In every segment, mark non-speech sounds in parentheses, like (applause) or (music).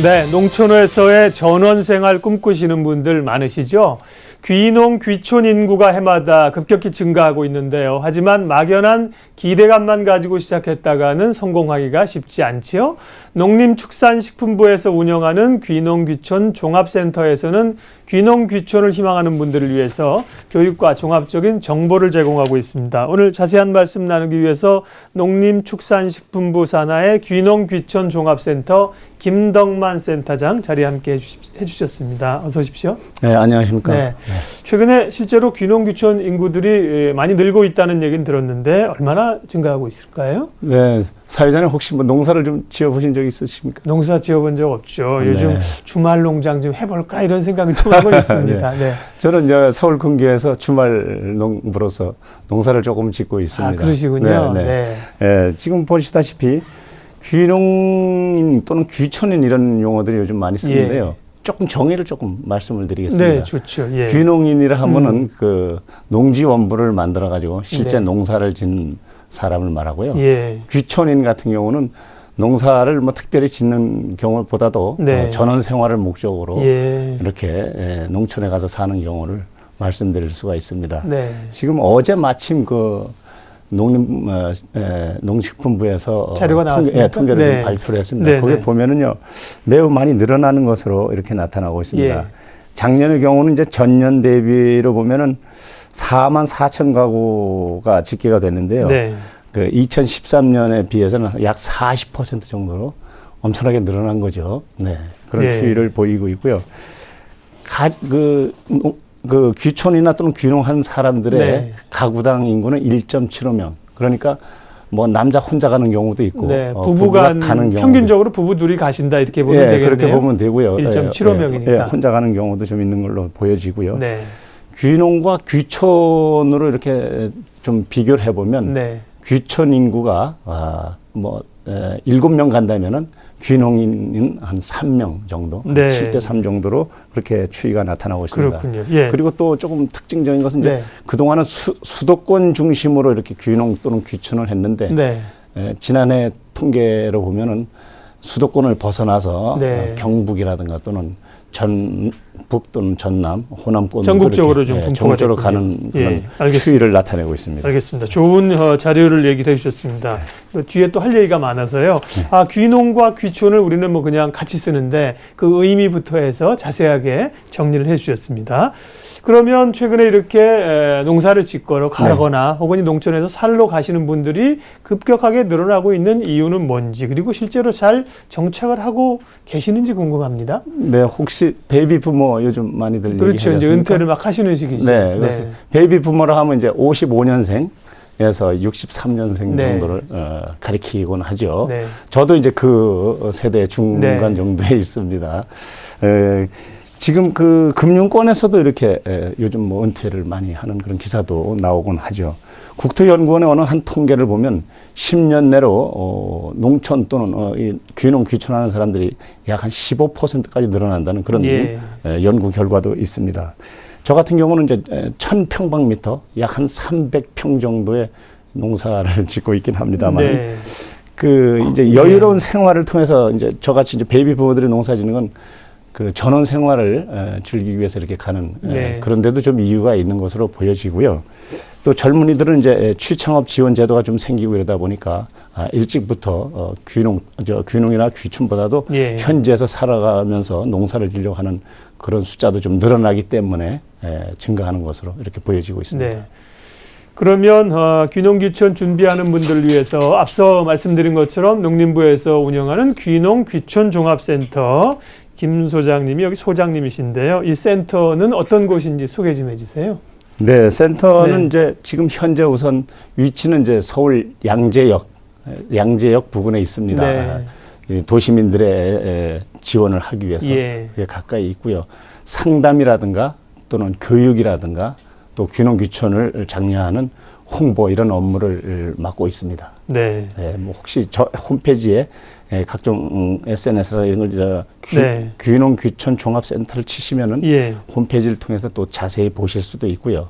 네, 농촌에서의 전원 생활 꿈꾸시는 분들 많으시죠? 귀농 귀촌 인구가 해마다 급격히 증가하고 있는데요. 하지만 막연한 기대감만 가지고 시작했다가는 성공하기가 쉽지 않지요. 농림축산식품부에서 운영하는 귀농 귀촌 종합센터에서는 귀농 귀촌을 희망하는 분들을 위해서 교육과 종합적인 정보를 제공하고 있습니다. 오늘 자세한 말씀 나누기 위해서 농림축산식품부 산하의 귀농 귀촌 종합센터 김덕만 센터장 자리에 함께 해주셨습니다. 어서 오십시오. 네, 안녕하십니까. 네. 최근에 실제로 귀농 귀촌 인구들이 예, 많이 늘고 있다는 얘기는 들었는데 얼마나 증가하고 있을까요? 네, 사회자님 혹시 뭐 농사를 좀 지어보신 적 있으십니까? 농사 지어본 적 없죠. 네. 요즘 주말 농장 좀 해볼까 이런 생각이 좀 하고 (laughs) 있습니다. 네. 저는 이제 서울 근교에서 주말 농부로서 농사를 조금 짓고 있습니다. 아 그러시군요. 네, 네. 네. 예, 지금 보시다시피 귀농인 또는 귀촌인 이런 용어들이 요즘 많이 쓰는데요. 조금 정의를 조금 말씀을 드리겠습니다. 네, 좋죠. 예. 귀농인이라 하면은 음. 그 농지 원부를 만들어 가지고 실제 네. 농사를 짓는 사람을 말하고요. 예. 귀촌인 같은 경우는 농사를 뭐 특별히 짓는 경우보다도 네. 어, 전원 생활을 목적으로 예. 이렇게 에, 농촌에 가서 사는 경우를 말씀드릴 수가 있습니다. 네. 지금 어제 마침 그 농림 어, 에, 농식품부에서 어, 자료가 통계, 나왔습니까? 예, 통계를 네. 좀 발표를 했습니다. 네, 거기에 네. 보면은요 매우 많이 늘어나는 것으로 이렇게 나타나고 있습니다. 예. 작년의 경우는 이제 전년 대비로 보면은 4만 4천 가구가 집계가 됐는데요. 네. 그 2013년에 비해서는 약 40% 정도로 엄청나게 늘어난 거죠. 네. 그런 예. 추이를 보이고 있고요. 가, 그, 농- 그 귀촌이나 또는 귀농한 사람들의 네. 가구당 인구는 1.75명. 그러니까 뭐 남자 혼자 가는 경우도 있고 네. 어, 부부가 가는 경우도 평균적으로 부부 둘이 가신다 이렇게 보면 예, 되겠네요. 그렇게 보면 되고요. 1.75 예, 명이니까. 예, 혼자 가는 경우도 좀 있는 걸로 보여지고요. 네. 귀농과 귀촌으로 이렇게 좀 비교를 해보면 네. 귀촌 인구가 아, 뭐 에, 7명 간다면은 귀농인은 한 3명 정도, 네. 7대 3 정도로 그렇게 추이가 나타나고 있습니다. 그렇군요. 예. 그리고 또 조금 특징적인 것은 이제 네. 그동안은 수, 수도권 중심으로 이렇게 귀농 또는 귀촌을 했는데 네. 에, 지난해 통계로 보면은 수도권을 벗어나서 네. 어, 경북이라든가 또는 전북 또는 전남, 호남권 전국적으로 좀 분포가 전국적으로. 가는 예, 그런 알겠습니다. 추이를 나타내고 있습니다. 알겠습니다. 좋은 어, 자료를 얘기해 주셨습니다. 그 뒤에 또 할 얘기가 많아서요. 아, 귀농과 귀촌을 우리는 뭐 그냥 같이 쓰는데 그 의미부터 해서 자세하게 정리를 해 주셨습니다. 그러면 최근에 이렇게 에, 농사를 짓거나 가거나 혹은 이 농촌에서 살러 가시는 분들이 급격하게 늘어나고 있는 이유는 뭔지 그리고 실제로 잘 정착을 하고 계시는지 궁금합니다. 네, 혹시 베이비 부모 요즘 많이들 그렇죠. 이제 얘기하지 않습니까? 은퇴를 막 하시는 시기죠. 네, 그래서 베이비 부모라 하면 이제 55년생 에서 63년생 네. 정도를 어, 가리키곤 하죠. 네. 저도 이제 그 세대 중간 네. 정도에 (laughs) 있습니다. 에, 지금 그 금융권에서도 이렇게 에, 요즘 뭐 은퇴를 많이 하는 그런 기사도 나오곤 하죠. 국토연구원의 어느 한 통계를 보면 10년 내로 어, 농촌 또는 어, 이 귀농 귀촌하는 사람들이 약 한 15%까지 늘어난다는 그런 예. 에, 연구 결과도 있습니다. 저 같은 경우는 이제 1000평방미터 약 한 300평 정도의 농사를 (laughs) 짓고 있긴 합니다만 네. 그 이제 여유로운 생활을 통해서 이제 저같이 이제 베이비 부모들이 농사 짓는 건 그 전원 생활을 에, 즐기기 위해서 이렇게 가는 에, 네. 그런데도 좀 이유가 있는 것으로 보여지고요. 또 젊은이들은 이제 에, 취창업 지원 제도가 좀 생기고 이러다 보니까 아, 일찍부터 어, 귀농 저 귀농이나 귀촌보다도 예. 현지에서 살아가면서 농사를 지려고 하는 그런 숫자도 좀 늘어나기 때문에 에, 증가하는 것으로 이렇게 보여지고 있습니다. 네. 그러면 어, 귀농 귀촌 준비하는 분들을 위해서 앞서 말씀드린 것처럼 농림부에서 운영하는 귀농 귀촌 종합센터 김 소장님이 여기 소장님이신데요. 이 센터는 어떤 곳인지 소개 좀 해주세요. 네, 센터는 네. 이제 지금 현재 우선 위치는 이제 서울 양재역, 에, 양재역 부근에 있습니다. 네. 이 도시민들의 에, 지원을 하기 위해서 예. 가까이 있고요. 상담이라든가 또는 교육이라든가 또 귀농 귀촌을 장려하는 홍보 이런 업무를 맡고 있습니다. 네. 네, 뭐 혹시 저 홈페이지에 에, 각종 음, SNS나 이런 걸 저, 귀, 네. 귀농 귀촌 종합센터를 치시면은 예. 홈페이지를 통해서 또 자세히 보실 수도 있고요.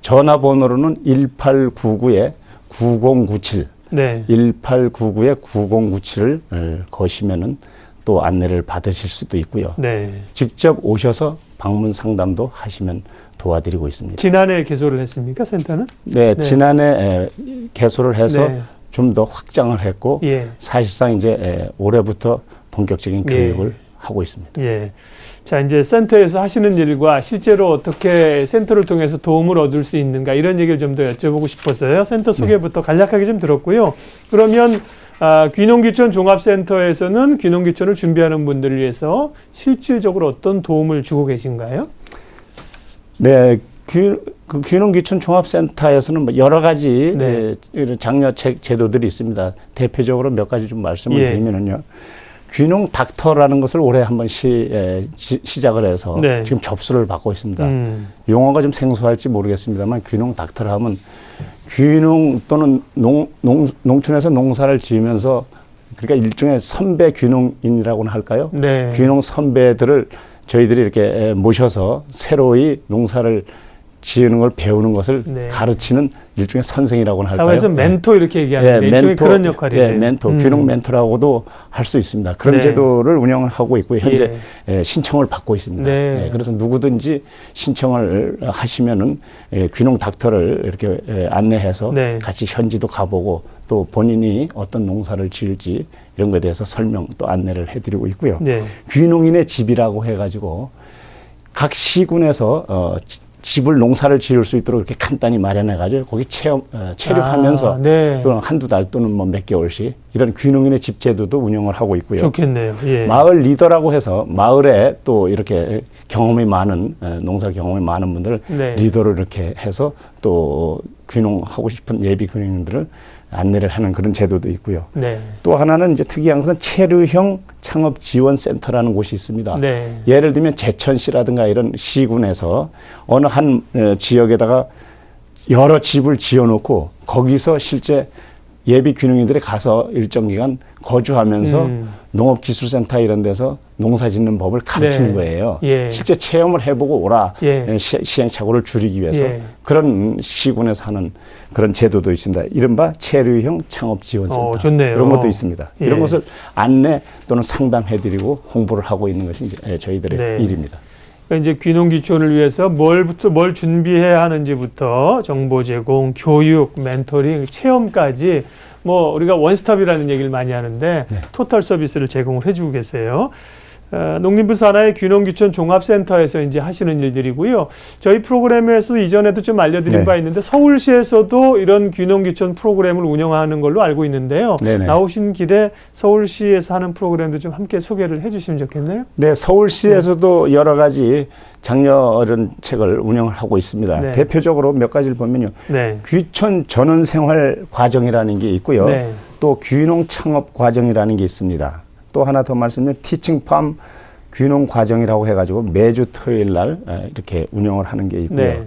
전화번호로는 1899에 9097, 네. 1899에 9097을 거시면은 또 안내를 받으실 수도 있고요. 네. 직접 오셔서 방문 상담도 하시면 도와드리고 있습니다. 지난해 개소를 했습니까 센터는? 네, 네. 지난해 에, 개소를 해서 네. 좀더 확장을 했고 예. 사실상 이제 에, 올해부터 본격적인 예. 교육을 하고 있습니다. 예. 자, 이제 센터에서 하시는 일과 실제로 어떻게 센터를 통해서 도움을 얻을 수 있는가 이런 얘기를 좀 더 여쭤보고 싶었어요. 센터 네. 소개부터 간략하게 좀 들었고요. 그러면 아, 귀농귀촌 종합센터에서는 귀농귀촌을 준비하는 분들을 위해서 실질적으로 어떤 도움을 주고 계신가요? 네, 귀, 그 귀농 귀촌 종합센터에서는 뭐 여러 가지 네. 에, 이런 장려 제, 제도들이 있습니다. 대표적으로 몇 가지 좀 말씀을 예. 드리면은요. 귀농 닥터라는 것을 올해 한번 시, 에, 시, 시작을 해서 네. 지금 접수를 받고 있습니다. 음, 용어가 좀 생소할지 모르겠습니다만 귀농 닥터를 하면 귀농 또는 농, 농, 농촌에서 농사를 지으면서 그러니까 일종의 선배 귀농인이라고는 할까요? 네. 귀농 선배들을 저희들이 이렇게 에, 모셔서 새로이 농사를 지으는 걸 배우는 것을 네. 가르치는 일종의 선생이라고는 할까요? 사회에서 네. 멘토 이렇게 얘기하는데 일종의 그런 역할이에요. 예, 멘토, 귀농 멘토라고도 할 수 있습니다. 그런 네. 제도를 운영을 하고 있고 현재 예. 예, 신청을 받고 있습니다. 네. 예, 그래서 누구든지 신청을 하시면은 예, 귀농 닥터를 이렇게 예, 안내해서 네. 같이 현지도 가보고 또 본인이 어떤 농사를 지을지 이런 것에 대해서 설명 또 안내를 해드리고 있고요. 네. 귀농인의 집이라고 해가지고 각 시군에서 어, 지- 집을 농사를 지을 수 있도록 이렇게 간단히 마련해가지고 거기 체험 어, 체류하면서 아, 네. 또는 한두 달 또는 뭐 몇 개월씩 이런 귀농인의 집 제도도 운영을 하고 있고요. 좋겠네요. 예. 마을 리더라고 해서 마을에 또 이렇게 경험이 많은 에, 농사 경험이 많은 분들을 네. 리더로 이렇게 해서 또 귀농하고 싶은 예비 귀농인들을 안내를 하는 그런 제도도 있고요. 네. 또 하나는 이제 특이한 것은 체류형 창업 지원 센터라는 곳이 있습니다. 네. 예를 들면 제천시라든가 이런 시군에서 어느 한 에, 지역에다가 여러 집을 지어놓고 거기서 실제 예비 귀농인들이 가서 일정 기간 거주하면서 음. 농업기술센터 이런 데서 농사 짓는 법을 가르치는 네. 거예요. 예. 실제 체험을 해보고 오라 예. 에, 시, 시행착오를 줄이기 위해서 예. 그런 시군에서 하는 그런 제도도 있습니다. 이른바 체류형 창업지원센터 어, 좋네요. 이런 것도 있습니다. 예. 이런 것을 안내 또는 상담해드리고 홍보를 하고 있는 것이 이제 예, 저희들의 네. 일입니다. 그러니까 이제 귀농 귀촌을 위해서 뭘부터 뭘 준비해야 하는지부터 정보 제공, 교육, 멘토링, 체험까지 뭐 우리가 원스톱이라는 얘기를 많이 하는데 네. 토탈 서비스를 제공을 해주고 계세요. 어, 농림부 산하의 귀농 귀촌 종합센터에서 이제 하시는 일들이고요. 저희 프로그램에서 이전에도 좀 알려드린 네. 바 있는데 서울시에서도 이런 귀농 귀촌 프로그램을 운영하는 걸로 알고 있는데요. 네네. 나오신 길에 서울시에서 하는 프로그램도 좀 함께 소개를 해주시면 좋겠네요. 네, 서울시에서도 여러 가지 장려 어른 책을 운영을 하고 있습니다. 네. 대표적으로 몇 가지를 보면요. 네. 귀촌 전원 생활 과정이라는 게 있고요. 네. 또 귀농 창업 과정이라는 게 있습니다. 또 하나 더 말씀드리면 티칭 팜 귀농 과정이라고 해가지고 매주 토요일 날 에, 이렇게 운영을 하는 게 있고요. 네.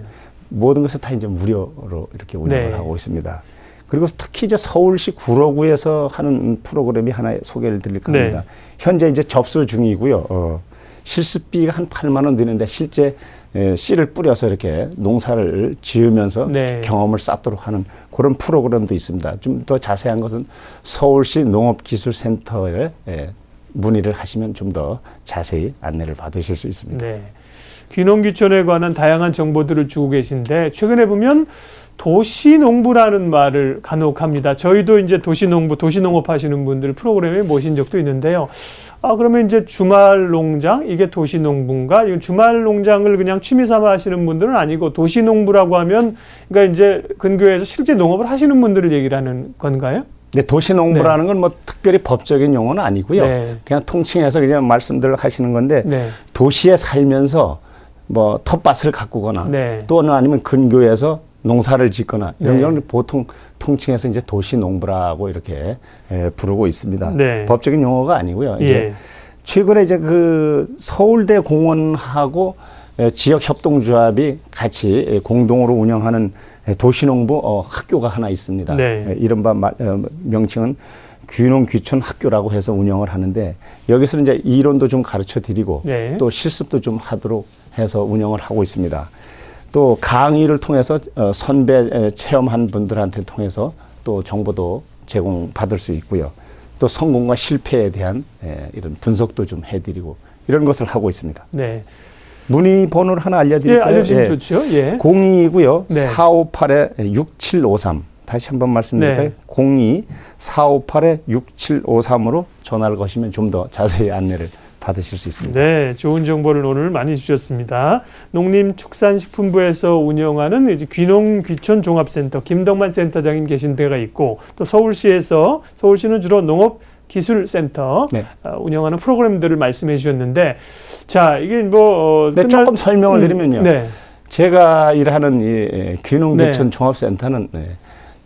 모든 것을 다 이제 무료로 이렇게 운영을 네. 하고 있습니다. 그리고 특히 이제 서울시 구로구에서 하는 프로그램이 하나 소개를 드릴 겁니다. 네. 현재 이제 접수 중이고요. 어, 실습비가 한 8만 원 드는데 실제 에, 씨를 뿌려서 이렇게 농사를 지으면서 네. 경험을 쌓도록 하는 그런 프로그램도 있습니다. 좀 더 자세한 것은 서울시 농업기술센터에 에, 문의를 하시면 좀 더 자세히 안내를 받으실 수 있습니다. 네. 귀농귀촌에 관한 다양한 정보들을 주고 계신데 최근에 보면 도시농부라는 말을 간혹 합니다. 저희도 이제 도시농부, 도시농업 하시는 분들 프로그램에 모신 적도 있는데요. 아, 그러면 이제 주말 농장, 이게 도시농부인가? 이건 주말 농장을 그냥 취미 삼아 하시는 분들은 아니고 도시농부라고 하면 그러니까 이제 근교에서 실제 농업을 하시는 분들을 얘기를 하는 건가요? 근데 도시농부라는 건 뭐 특별히 법적인 용어는 아니고요. 네. 그냥 통칭해서 그냥 말씀들 하시는 건데 네. 도시에 살면서 뭐 텃밭을 가꾸거나 네. 또는 아니면 근교에서 농사를 짓거나 이런 네. 경우는 보통 통칭해서 이제 도시 농부라고 이렇게 에, 부르고 있습니다. 네. 법적인 용어가 아니고요. 이제 예. 최근에 이제 그 서울대 공원하고 에, 지역 협동조합이 같이 에, 공동으로 운영하는 에, 도시농부 어, 학교가 하나 있습니다. 네. 에, 이른바 마- 어, 명칭은 귀농 귀촌 학교라고 해서 운영을 하는데 여기서 이제 이론도 좀 가르쳐 드리고 네. 또 실습도 좀 하도록 해서 운영을 하고 있습니다. 또 강의를 통해서 어, 선배 에, 체험한 분들한테 통해서 또 정보도 제공받을 수 있고요. 또 성공과 실패에 대한 예, 이런 분석도 좀 해드리고 이런 것을 하고 있습니다. 네. 문의 번호를 하나 예, 알려드릴까요? 알려주시면 좋죠. 예. 02이고요. 네. 458에 6753. 다시 한번 말씀드릴까요? 네. 02 458에 6753으로 전화를 거시면 좀 더 자세히 안내를 받으실 수 있습니다. 네, 좋은 정보를 오늘 많이 주셨습니다. 농림축산식품부에서 운영하는 이제 귀농 귀촌 종합센터 김덕만 센터장님 계신 데가 있고 또 서울시에서 서울시는 주로 농업 기술센터 네. 어, 운영하는 프로그램들을 말씀해 주셨는데 자 이게 뭐 어, 네, 조금 설명을 음, 드리면요. 네, 제가 일하는 이 예, 귀농귀촌 네. 종합센터는 네,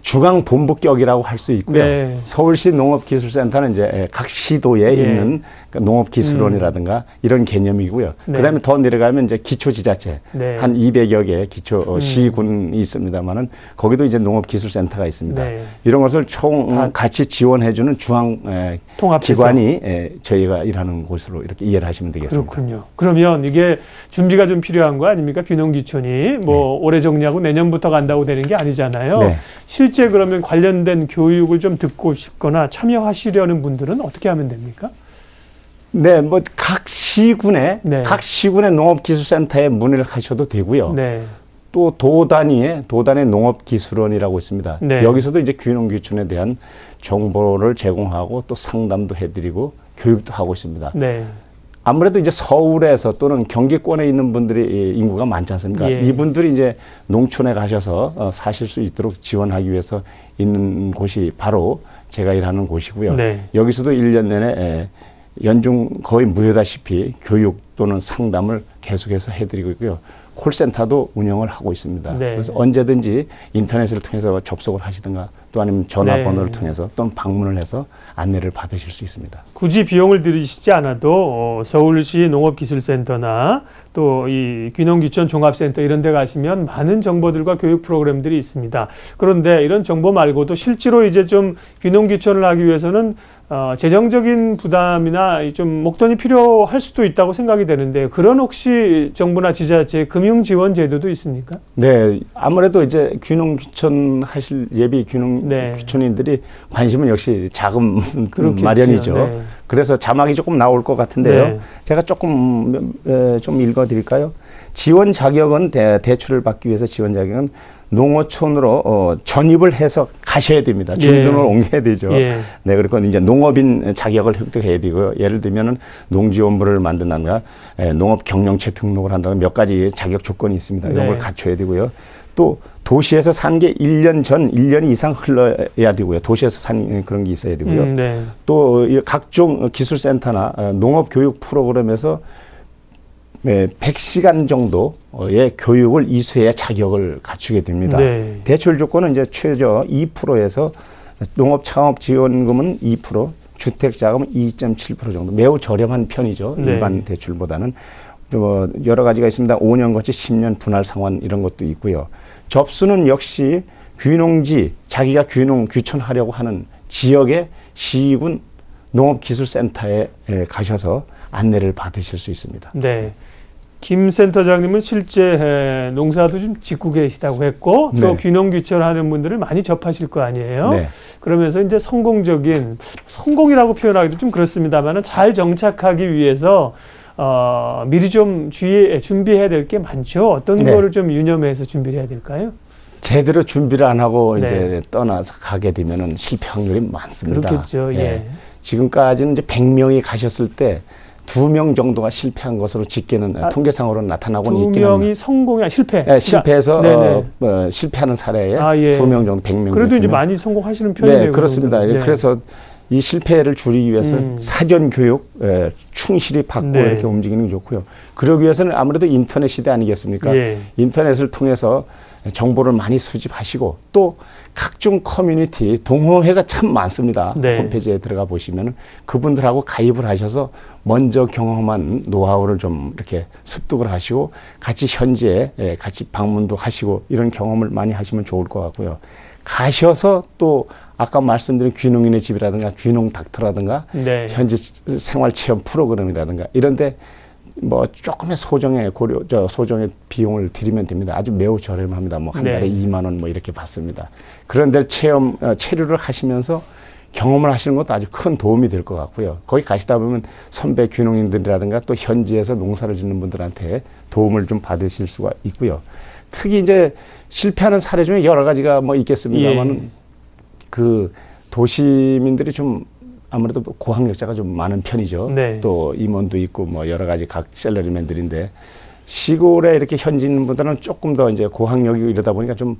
중앙 본부격이라고 할 수 있고요. 네. 서울시 농업기술센터는 이제 예, 각 시도에 예. 있는 그 농업기술원이라든가 이런 개념이고요. 네. 그다음에 더 내려가면 이제 기초지자체 네. 한 200여 개 기초 어, 음. 시군이 있습니다만은 거기도 이제 농업기술센터가 있습니다. 네. 이런 것을 총 다- 음, 같이 지원해주는 중앙 에, 기관이 에, 저희가 일하는 곳으로 이렇게 이해를 하시면 되겠습니다. 그렇군요. 그러면 이게 준비가 좀 필요한 거 아닙니까? 귀농귀촌이 뭐 올해 정리하고 내년부터 간다고 되는 게 아니잖아요. 네. 실제 그러면 관련된 교육을 좀 듣고 싶거나 참여하시려는 분들은 어떻게 하면 됩니까? 네, 뭐 각 시군에 네. 각 시군의 농업기술센터에 문의를 하셔도 되고요. 네. 또 도 단위의 도 단위 농업기술원이라고 있습니다. 네. 여기서도 이제 귀농귀촌에 대한 정보를 제공하고 또 상담도 해드리고 교육도 하고 있습니다. 네. 아무래도 이제 서울에서 또는 경기권에 있는 분들이 이 인구가 많지 않습니까? 예. 이분들이 이제 농촌에 가셔서 어, 사실 수 있도록 지원하기 위해서 있는 곳이 바로 제가 일하는 곳이고요. 네. 여기서도 일년 내내 에, 연중 거의 무효다시피 교육 또는 상담을 계속해서 해드리고 있고요. 콜센터도 운영을 하고 있습니다. 네. 그래서 언제든지 인터넷을 통해서 접속을 하시든가 또 아니면 전화번호를 네. 통해서 또는 방문을 해서 안내를 받으실 수 있습니다. 굳이 비용을 들이시지 않아도 어, 서울시 농업기술센터나 또 이 귀농귀촌 종합센터 이런 데 가시면 많은 정보들과 교육 프로그램들이 있습니다. 그런데 이런 정보 말고도 실제로 이제 좀 귀농귀촌을 하기 위해서는 어, 재정적인 부담이나 이좀 목돈이 필요할 수도 있다고 생각이 되는데 그런 혹시 정부나 지자체 금융 지원 제도도 있습니까? 네, 아무래도 이제 귀농 귀촌 하실 예비 귀농 네. 귀촌인들이 관심은 역시 자금 (laughs) 그렇겠죠. 마련이죠. 네. 그래서 자막이 조금 나올 것 같은데요. 네. 제가 조금 에, 좀 읽어드릴까요? 지원 자격은 대, 대출을 받기 위해서 지원 자격은 농어촌으로 어, 전입을 해서 가셔야 됩니다. 주민등록을 예. 옮겨야 되죠. 예. 네, 그리고 이제 농업인 자격을 획득해야 되고요. 예를 들면은 농지원부를 만든다든가 에, 농업 경영체 등록을 한다든가 몇 가지 자격 조건이 있습니다. 이런 네. 걸 갖춰야 되고요. 또 도시에서 산 게 1년 전, 1년 이상 흘러야 되고요. 도시에서 산 그런 게 있어야 되고요. 음, 네. 또이 각종 기술센터나 어, 농업 교육 프로그램에서 네, 100시간 정도의 교육을 이수해야 자격을 갖추게 됩니다. 네. 대출 조건은 이제 최저 2%에서 농업 창업 지원금은 2%, 주택 자금은 2.7% 정도 매우 저렴한 편이죠. 네. 일반 대출보다는 뭐 여러 가지가 있습니다. 5년 거치 10년 분할 상환 이런 것도 있고요. 접수는 역시 귀농지 자기가 귀농 귀촌하려고 하는 지역의 시군 농업기술센터에 에, 가셔서 안내를 받으실 수 있습니다. 네. 김 센터장님은 실제 에, 농사도 좀 짓고 계시다고 했고 또 네. 귀농 귀촌하는 분들을 많이 접하실 거 아니에요. 네. 그러면서 이제 성공적인 성공이라고 표현하기도 좀 그렇습니다만은 잘 정착하기 위해서 어, 미리 좀 주의 준비해야 될 게 많죠. 어떤 네. 거를 좀 유념해서 준비를 해야 될까요? 제대로 준비를 안 하고 네. 이제 떠나서 가게 되면은 실패 확률이 많습니다. 그렇겠죠. 예. 예. 지금까지는 이제 100명이 가셨을 때 두 명 정도가 실패한 것으로 집계는 아, 통계상으로는 나타나고는 두 있긴 명이 합니다. 성공이 아니 실패. 예, 실패해서 네네. 어, 어, 실패하는 사례에 아, 예. 두명 정도, 100명 그래도 이제 명. 많이 성공하시는 편이네요. 네, 그 그렇습니다. 정도는. 네. 그래서 이 실패를 줄이기 위해서 음. 사전 교육 에, 충실히 받고 네. 이렇게 움직이는 게 좋고요. 그러기 위해서는 아무래도 인터넷 시대 아니겠습니까? 예. 인터넷을 통해서 정보를 많이 수집하시고 또 각종 커뮤니티 동호회가 참 많습니다. 네. 홈페이지에 들어가 보시면 그분들하고 가입을 하셔서 먼저 경험한 노하우를 좀 이렇게 습득을 하시고 같이 현지에 예, 같이 방문도 하시고 이런 경험을 많이 하시면 좋을 것 같고요. 가셔서 또 아까 말씀드린 귀농인의 집이라든가 귀농 닥터라든가 네. 현지 생활 체험 프로그램이라든가 이런데 뭐 조금의 소정의 고려 저 소정의 비용을 드리면 됩니다. 아주 매우 저렴합니다. 뭐한 네. 달에 2만 원 뭐 이렇게 받습니다. 그런데 체험 어, 체류를 하시면서 경험을 하시는 것도 아주 큰 도움이 될 것 같고요. 거기 가시다 보면 선배 귀농인들이라든가 또 현지에서 농사를 짓는 분들한테 도움을 좀 받으실 수가 있고요. 특히 이제 실패하는 사례 중에 여러 가지가 뭐 있겠습니다만은 예. 그 도시민들이 좀 아무래도 고학력자가 좀 많은 편이죠. 네. 또 임원도 있고 뭐 여러 가지 각 셀러리맨들인데 시골에 이렇게 현지 있는 분들은 조금 더 이제 고학력이고 이러다 보니까 좀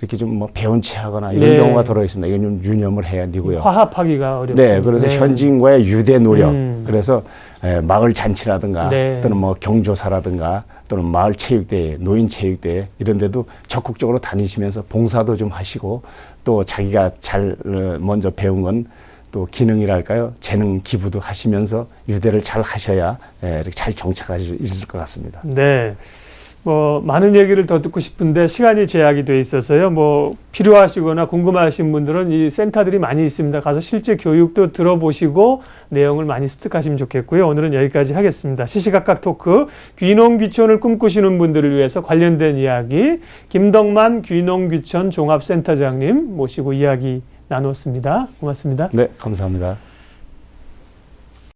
이렇게 좀 뭐 배운 체 하거나 이런 네. 경우가 들어 있습니다. 이건 좀 유념을 해야 되고요. 화합하기가 어렵고. 네, 그래서 현지인과의 유대 노력, 음. 그래서 에, 마을 잔치라든가 네. 또는 뭐 경조사라든가 또는 마을 체육대회, 노인 체육대회 이런 데도 적극적으로 다니시면서 봉사도 좀 하시고 또 자기가 잘 어, 먼저 배운 건 또 기능이랄까요 재능 기부도 하시면서 유대를 잘 하셔야 에, 이렇게 잘 정착하실 수 있을 것 같습니다. 네. 뭐 많은 얘기를 더 듣고 싶은데 시간이 제약이 돼 있어서요. 뭐 필요하시거나 궁금하신 분들은 이 센터들이 많이 있습니다. 가서 실제 교육도 들어보시고 내용을 많이 습득하시면 좋겠고요. 오늘은 여기까지 하겠습니다. 시시각각 토크 귀농 귀촌을 꿈꾸시는 분들을 위해서 관련된 이야기 김덕만 귀농 귀촌 종합센터장님 모시고 이야기 나눴습니다. 고맙습니다. 네, 감사합니다.